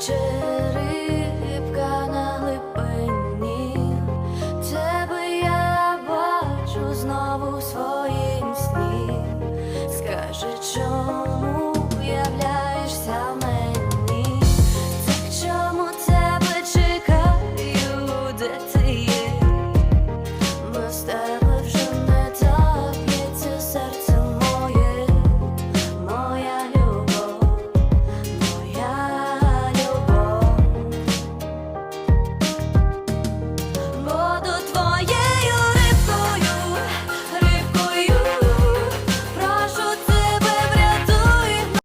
черепка на глибині, тебе я бачу знову в своїм сні, скажи, чому.